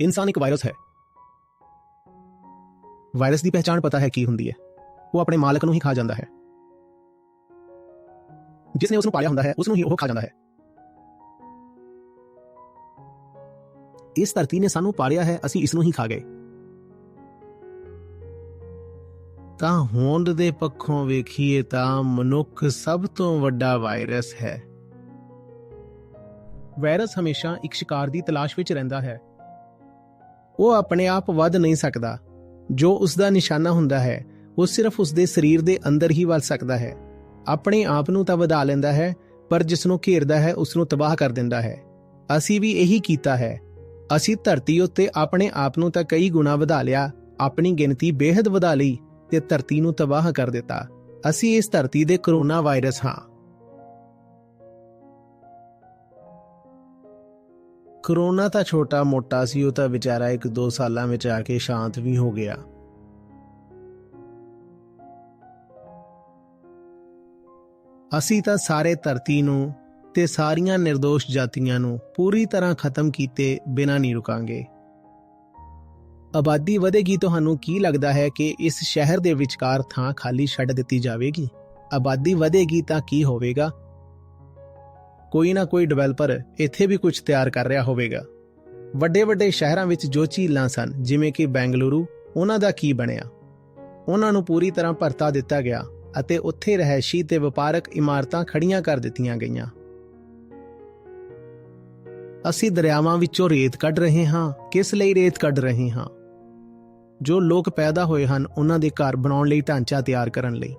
ਇਨਸਾਨ ਇੱਕ ਵਾਇਰਸ ਹੈ। ਵਾਇਰਸ ਦੀ ਪਹਿਚਾਣ ਪਤਾ ਹੈ ਕੀ ਹੁੰਦੀ ਹੈ। ਉਹ ਆਪਣੇ ਮਾਲਕ ਨੂੰ ਹੀ ਖਾ ਜਾਂਦਾ ਹੈ। ਜਿਸ ਨੇ ਉਸ ਨੂੰ ਪਾਲਿਆ ਹੁੰਦਾ ਹੈ ਉਸ ਨੂੰ ਹੀ ਉਹ ਖਾ ਜਾਂਦਾ ਹੈ। ਇਸ ਧਰਤੀ ਨੇ ਸਾਨੂੰ ਪਾਲਿਆ ਹੈ, ਅਸੀਂ ਇਸ ਨੂੰ ਹੀ ਖਾ ਗਏ। ਤਾਂ ਹੋਂਦ ਦੇ ਪੱਖੋਂ ਵੇਖੀਏ ਤਾਂ ਮਨੁੱਖ ਸਭ ਤੋਂ ਵੱਡਾ ਵਾਇਰਸ ਹੈ। ਵਾਇਰਸ ਹਮੇਸ਼ਾ ਇੱਕ ਸ਼ਿਕਾਰ ਦੀ ਤਲਾਸ਼ ਵਿੱਚ ਰਹਿੰਦਾ ਹੈ। ਉਹ ਆਪਣੇ ਆਪ ਵੱਧ ਨਹੀਂ ਸਕਦਾ। ਜੋ ਉਸ ਦਾ ਨਿਸ਼ਾਨਾ ਹੁੰਦਾ ਹੈ, ਉਹ ਸਿਰਫ ਉਸ ਦੇ ਸਰੀਰ ਦੇ ਅੰਦਰ ਹੀ ਵੱਧ ਸਕਦਾ ਹੈ। ਆਪਣੇ ਆਪ ਨੂੰ ਤਾਂ ਵਧਾ ਲੈਂਦਾ ਹੈ, ਪਰ ਜਿਸ ਨੂੰ ਘੇਰਦਾ ਹੈ ਉਸ ਨੂੰ ਤਬਾਹ ਕਰ ਦਿੰਦਾ ਹੈ। ਅਸੀਂ ਵੀ ਇਹੀ ਕੀਤਾ ਹੈ। ਅਸੀਂ ਧਰਤੀ ਉੱਤੇ ਆਪਣੇ ਆਪ ਨੂੰ ਤਾਂ ਕਈ ਗੁਣਾ ਵਧਾ ਲਿਆ, ਆਪਣੀ ਗਿਣਤੀ ਬੇਹੱਦ ਵਧਾ ਲਈ ਤੇ ਧਰਤੀ ਨੂੰ ਤਬਾਹ ਕਰ ਦਿੱਤਾ। ਅਸੀਂ ਇਸ ਧਰਤੀ ਦੇ ਕਰੋਨਾ ਵਾਇਰਸ ਹਾਂ। ਕਰੋਨਾ ਤਾਂ ਛੋਟਾ ਮੋਟਾ ਸੀ, ਉਹ ਤਾਂ ਵਿਚਾਰਾ ਇੱਕ ਦੋ ਸਾਲਾਂ ਵਿੱਚ ਆ ਕੇ ਸ਼ਾਂਤ ਵੀ ਹੋ ਗਿਆ। ਅਸੀਂ ਤਾਂ ਸਾਰੇ ਧਰਤੀ ਨੂੰ ਤੇ ਸਾਰੀਆਂ નિર્ਦੋਸ਼ ਜਾਤੀਆਂ ਨੂੰ ਪੂਰੀ ਤਰ੍ਹਾਂ ਖਤਮ ਕੀਤੇ ਬਿਨਾਂ ਨਹੀਂ ਰੁਕਾਂਗੇ। ਆਬਾਦੀ ਵਧੇਗੀ, ਤੁਹਾਨੂੰ ਕੀ ਲੱਗਦਾ ਹੈ ਕਿ ਇਸ ਸ਼ਹਿਰ ਦੇ ਵਿਚਕਾਰ ਥਾਂ ਖਾਲੀ ਛੱਡ ਦਿੱਤੀ ਜਾਵੇਗੀ? ਆਬਾਦੀ ਵਧੇਗੀ ਤਾਂ ਕੀ ਹੋਵੇਗਾ? ਕੋਈ ਨਾ ਕੋਈ ਡਿਵੈਲਪਰ ਇੱਥੇ ਵੀ ਕੁਝ ਤਿਆਰ ਕਰ ਰਿਹਾ ਹੋਵੇਗਾ। ਵੱਡੇ-ਵੱਡੇ ਸ਼ਹਿਰਾਂ ਵਿੱਚ ਜੋ ਝੀਲਾਂ ਸਨ, ਜਿਵੇਂ ਕਿ ਬੈਂਗਲੁਰੂ, ਉਹਨਾਂ ਦਾ ਕੀ ਬਣਿਆ? ਉਹਨਾਂ ਨੂੰ ਪੂਰੀ ਤਰ੍ਹਾਂ ਭਰਤਾ ਦਿੱਤਾ ਗਿਆ ਅਤੇ ਉੱਥੇ ਰਹਿائشੀ ਤੇ ਵਪਾਰਕ ਇਮਾਰਤਾਂ ਖੜੀਆਂ ਕਰ ਦਿੱਤੀਆਂ ਗਈਆਂ। ਅਸੀਂ ਦਰਿਆਵਾਂ ਵਿੱਚੋਂ ਰੇਤ ਕੱਢ ਰਹੇ ਹਾਂ। ਕਿਸ ਲਈ ਰੇਤ ਕੱਢ ਰਹੇ ਹਾਂ? ਜੋ ਲੋਕ ਪੈਦਾ ਹੋਏ ਹਨ, ਉਹਨਾਂ ਦੇ ਘਰ ਬਣਾਉਣ ਲਈ ਢਾਂਚਾ ਤਿਆਰ ਕਰਨ ਲਈ।